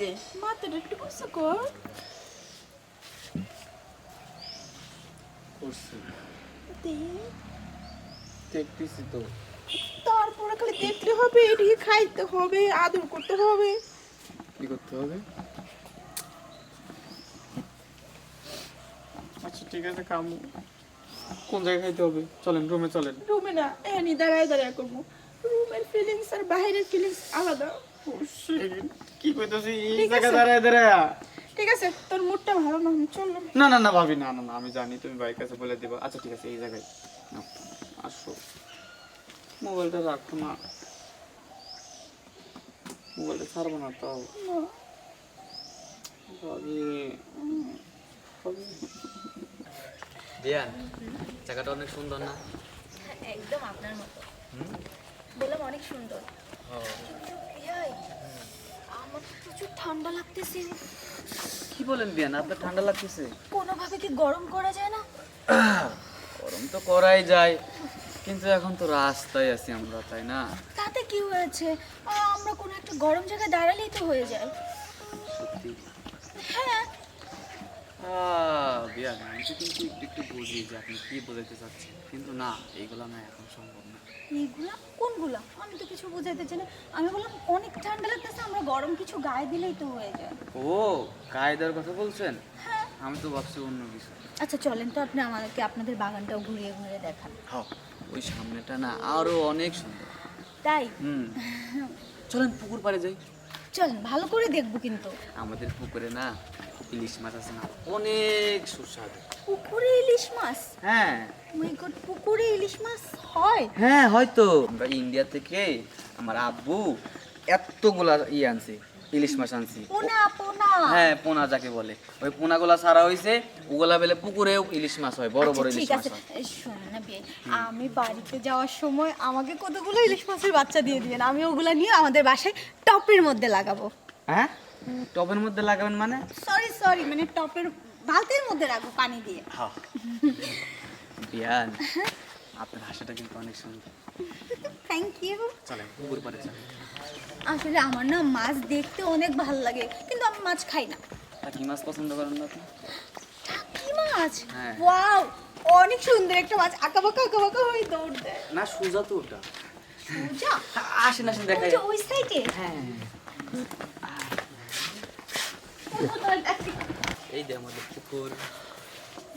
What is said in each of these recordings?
যে। মাথাটা একটু উঁচু কর। দেখতেছি তো। তারপরে খালি দেখতে হবে এদিকে খাইতে হবে আদর করতে হবে। কি করতে হবে? আচ্ছা ঠিক আছে কাম। কোন জায়গায় খাইতে হবে? চলেন রুমে চলেন। রুমে না এনি দাঁড়ায় দাঁড়ায় করব। রুমের ফিলিংস আর বাইরের ফিলিংস আলাদা। কি কইতাছি? এই জায়গা দাঁড়ায় দাঁড়ায়। ঠিক আছে তোর মুডটা ভালো না আমি চললাম। না না না ভাবি না না না আমি জানি তুমি বাইক কাছে বলে দিবা। আচ্ছা ঠিক আছে এই জায়গায় আসো। মোবাইলটা রাখো না। মোবাইলটা ছাড়বো না তাও না, ভাবি। দিয়ান জায়গাটা অনেক সুন্দর না? একদম আপনার মতো। বললাম অনেক সুন্দর। আমার প্রচুর ঠান্ডা লাগতেছে। কি বলেন দিয়ান আপনার ঠান্ডা লাগতেছে? কোনোভাবে কি গরম করা যায় না? গরম তো করাই যায় কিন্তু এখন তো রাস্তায় আছি আমরা তাই না? তাতে কি হয়েছে? আমরা কোনো একটা গরম জায়গায় দাঁড়ালেই তো হয়ে যায়। সত্যি। হ্যাঁ। আহ, দিয়ান আমি তো কিন্তু একটু একটু বুঝি যে আপনি কি বোঝাতে চাচ্ছেন। কিন্তু না এইগুলো না এখন সম্ভব না। এইগুলা? কোনগুলা? আমি তো কিছু বুঝাইতে চাই না। আমি বললাম অনেক ঠান্ডা লাগতেছে আমরা গরম কিছু গায়ে দিলেই তো হয়ে যায়। ও কায়দার কথা বলছেন? হ্যাঁ। আমি তো ভাবছি অন্য কিছু। আচ্ছা চলেন তো আপনি আমাদেরকে আপনাদের বাগানটাও ঘুরিয়ে ঘুরিয়ে দেখান। হ্যাঁ ওই সামনেটা না আরও অনেক সুন্দর। তাই? হুম। চলেন পুকুর পাড়ে যাই। চলেন ভালো করে দেখব কিন্তু। আমাদের পুকুরে না ইলিশ মাছ আছে না অনেক সুস্বাদু। পুকুরে ইলিশ মাছ? হ্যাঁ। মাই গড পুকুরে ইলিশ মাছ হয়? হ্যাঁ হয়তো। আমরা ইন্ডিয়া থেকে আমার আব্বু এতগুলা ই আনছি ইলিশ মাছ আনছি। পোনা পোনা। হ্যাঁ পোনা যাকে বলে। ওই পোনাগুলা সারা হয়েছে ওগুলা বেলে পুকুরেও ইলিশ মাছ হয় বড় বড় আচ্ছা, ইলিশ ঠিক মাছ আছে। হয় এই না বিয়ে আমি বাড়িতে যাওয়ার সময় আমাকে কতগুলো ইলিশ মাছের বাচ্চা দিয়ে দিবেন আমি ওগুলা নিয়ে আমাদের বাসায় টপের মধ্যে লাগাবো। হ্যাঁ? টবের মধ্যে লাগাবেন মানে? সরি সরি মানে টপের বালতির মধ্যে রাখব পানি দিয়ে। হ্যাঁ। বিয়ান আপনার হাসাটা কিন্তু অনেক সুন্দর। থ্যাংক ইউ চলেন পুকুর পাড়ে চলেন আসলে আমার না মাছ দেখতে অনেক ভালো লাগে কিন্তু আমি মাছ খাই না। কি মাছ পছন্দ করেন না আপনি? কি মাছ? হ্যাঁ। ওয়াও অনেক সুন্দর একটা মাছ আঁকা বাঁকা আঁকা বাঁকা হয়ে দৌড় দেয়। না সোজা তো ওটা। সোজা? আসেন আসেন দেখাই। ওই সাইডে হ্যাঁ। এই যে আমাদের পুকুর।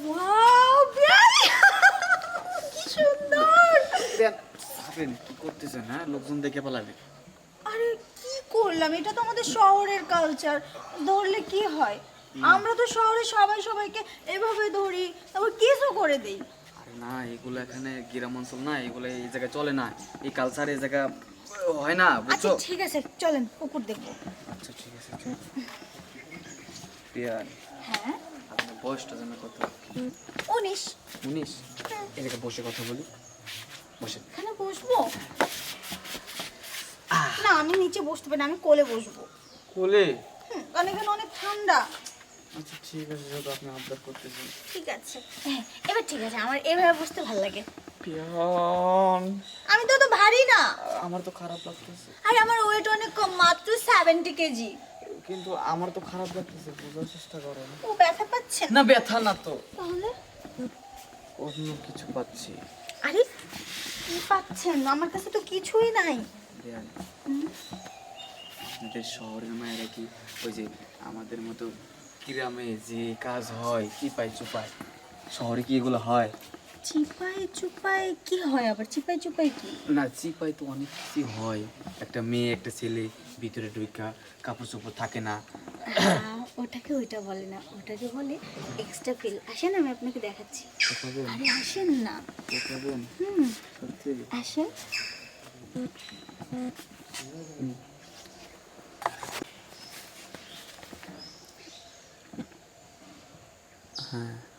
ওয়াও কি সুন্দর! ভাবেন কি করতেছেন হ্যাঁ লোকজন দেখে পালাবে। আরে কি করলাম? এটা তো আমাদের শহরের কালচার ধরলে কি হয়? আমরা তো শহরে সবাই সবাইকে এভাবে ধরি তারপর কিছু করে দেই। আরে না এগুলো এখানে গ্রাম অঞ্চল না এগুলো এই জায়গায় চলে না। এই কালচার এই জায়গা হয় না আচ্ছা বুঝছ? ঠিক আছে চলেন পুকুর দেখব। আচ্ছা ঠিক আছে হ্যাঁ। আপনার বয়সটা যেন কত? উনিশ। উনিশ? এদিকে বসে কথা বলি। বসে। এখানে বসবো? না আমি নিচে বসতে পারি না আমি কোলে বসবো। কোলে? কারণ এখানে অনেক ঠান্ডা। আচ্ছা ঠিক আছে যেহেতু আপনি আবদার করতেছেন। ঠিক আছে। হ্যাঁ এবার ঠিক আছে আমার এভাবে বসতে ভালো লাগে। পিয়ান। আমি তো তো ভারী না। আমার তো খারাপ লাগতেছে। আর আমার ওয়েট অনেক কম মাত্র সেভেন্টি কেজি। কিন্তু আমার তো খারাপ লাগতেছে বোঝার চেষ্টা করেন ও ব্যথা পাচ্ছে? না ব্যথা না তো। তাহলে? অন্য কিছু পাচ্ছি। আরে কি পাচ্ছেন? আমার কাছে তো কিছুই নাই। আপনাদের শহরের মায়েরা কি ওই যে আমাদের মতো গ্রামে যে কাজ হয় কি পাই চুপাই শহরে কি এগুলো হয়? চিপাই চুপাই কি হয় আবার? চিপাই চুপাই কি? না চিপাই তো অনেক কিছু হয়। একটা মেয়ে একটা ছেলে ভিতরে ঢুকা কাপড় চোপড় থাকে না। ওটাকে ওইটা বলে না ওটাকে বলে এক্সট্রা ফিল আসেন আমি আপনাকে দেখাচ্ছি। আরে আসেন না। হুম। আসেন। হ্যাঁ।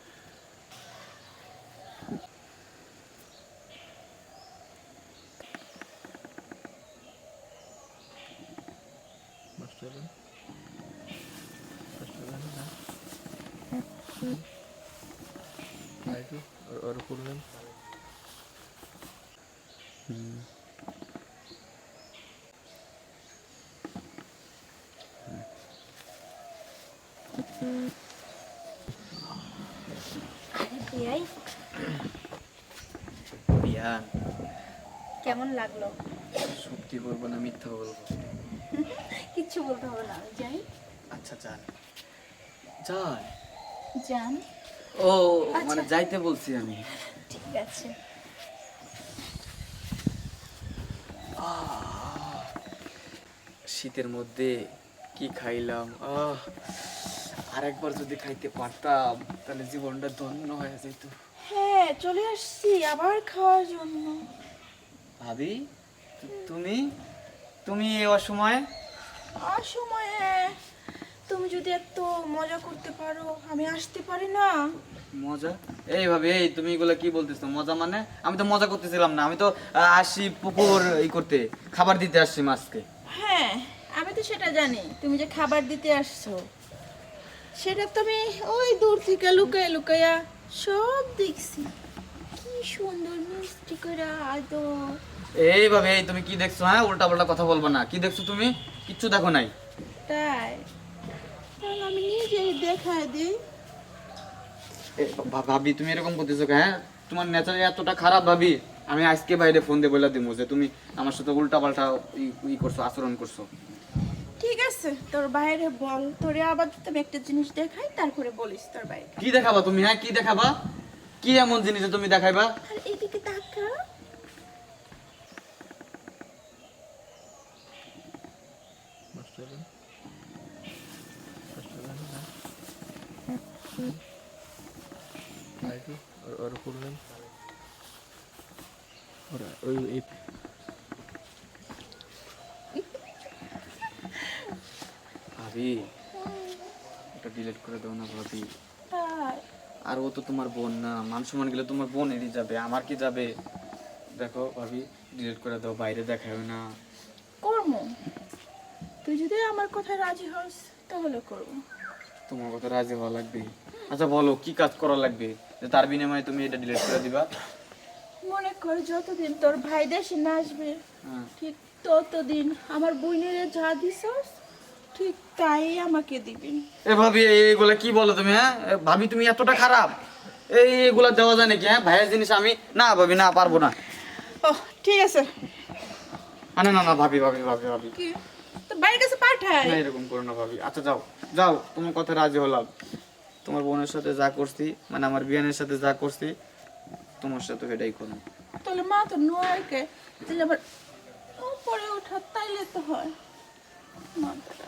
কেমন লাগল? সত্যি বলব না মিথ্যা বলব। কিচ্ছু বলতে হবে না যাই। আচ্ছা যান। যান। যান। ও মানে যাইতে বলছি আমি। ঠিক আছে। শীতের মধ্যে কি খাইলাম? আহ আরেকবার যদি খাইতে পারতাম তাহলে জীবনটা ধন্য হয়ে যেত। হ্যাঁ চলে আসছি আবার খাওয়ার জন্য। ভাবি তুমি? তুমি এই অসময়ে? আর সময়ে তুমি যদি এত মজা করতে পারো আমি আসতে পারি না। মজা? এই ভাবি এই তুমি এগুলো কি বলতেছো? মজা মানে? আমি তো মজা করতেছিলাম না। আমি তো আসি পুকুর এই করতে খাবার দিতে আসছি মাছকে। হ্যাঁ আমি তো সেটা জানি। তুমি যে খাবার দিতে আসছো সেটা তুমি ওই দূর থেকে লুকায় লুকায়া সব দেখছি। কি সুন্দর মিষ্টি করে আদর। এইভাবে এই তুমি কি দেখছ হ্যাঁ? উল্টা পাল্টা কথা বলব না। কি দেখছ তুমি? কিচ্ছু দেখো নাই। তাই। তাহলে আমি নিজেই দেখায় দিই। ভাবি তুমি এরকম করতেছো হ্যাঁ? তোমার নেচার এতটা খারাপ ভাবি। আমি আজকে বাইরে ফোন দিয়ে বলে দিব যে তুমি আমার সাথে উল্টা পাল্টা ই করছ আচরণ করছ। ঠিক আছে তোর বাইরে বল। তোরে আবার তুমি একটা জিনিস দেখাই তারপরে বলিস তোর বাইরে। কি দেখাবা তুমি হ্যাঁ? কি দেখাবা? কি এমন জিনিস তুমি দেখাইবা? আর এদিকে তাকা ভাবি ওটা ডিলিট করে দাও না ভাবি। আর ও তো তোমার বোন না মান সম্মান গেলে তোমার বোনেরই যাবে আমার কি যাবে? দেখো ভাবি ডিলিট করে দাও বাইরে দেখাও না। কর্ম। তুই যদি আমার কথায় রাজি হস তাহলে করব। তোমার কথা রাজি হওয়া লাগবে। আচ্ছা বলো কি কাজ করা লাগবে? যে তার বিনিময়ে তুমি এটা ডিলিট করে দিবা? মনে কর যতদিন তোর ভাই দেশে না আসবে হ্যাঁ। ঠিক ততদিন আমার বোনের যা দিছস ঠিক তাই আমাকে দিবি। এ ভাবি এইগুলা কি বলো তুমি হ্যাঁ? ভাবি তুমি এতটা খারাপ। এই এগুলা দেওয়া যায় নাকি হ্যাঁ? ভাইয়ের জিনিস আমি না ভাবি না পারব না। ও ঠিক আছে। না না না ভাবি ভাবি ভাবি ভাবি। কি? বাড়ির কাছে পাঠাই না এরকম করো না ভাবি। আচ্ছা যাও। যাও তোমার কথা রাজি হলাম। তোমার বোনের সাথে যা করছি মানে আমার বিয়ানের সাথে যা করছি তোমার সাথে এটাই করো তাহলে মা তো নোয়ারকে তাহলে আবার উপরে ওঠা তাইলে তো হয়। মাথাটা